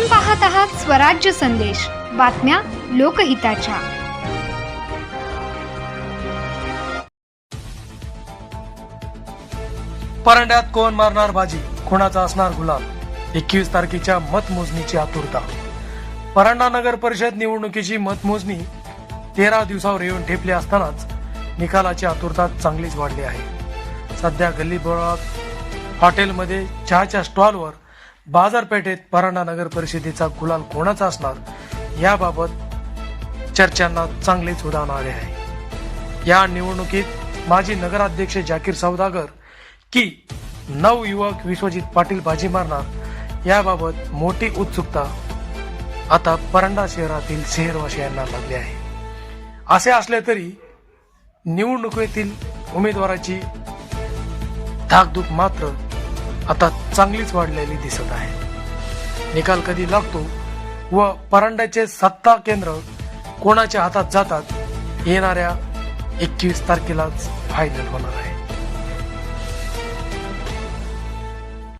आपण पाहत आहात स्वराज्य संदेश. बातम्या लोकहिताच्या. परंड्यात कोण मारणार बाजी? कोणाचा असणार गुलाब एकवीस तारखेच्या मतमोजणीची आतुरता. परंडा नगर परिषद निवडणुकीची मतमोजणी तेरा दिवसावर येऊन ठेपली असतानाच निकालाची आतुरता चांगलीच वाढली आहे. सध्या गल्लीबोळात हॉटेलमध्ये चहाच्या स्टॉलवर बाजारपेठेत परांडा नगर परिषदेचा गुलाल कोणाचा असणार? याबाबत चर्चांना चांगलेच उदाहरण आले आहे. या निवडणुकीत माजी नगराध्यक्ष जाकीर सौदागर की नवयुवक विश्वजित पाटील बाजी मारणार? याबाबत मोठी उत्सुकता आता परंडा शहरातील शहरवासियांना लागली आहे. असे असले तरी निवडणुकीतील उमेदवाराची धाकधूक मात्र आता चांगलीच वाढलेली दिसत आहे. निकाल कधी लागतो व परांड्याचे सत्ता केंद्र कोणाच्या हातात जातात येणाऱ्या एकवीस तारखेलाच फायनल होणार आहे.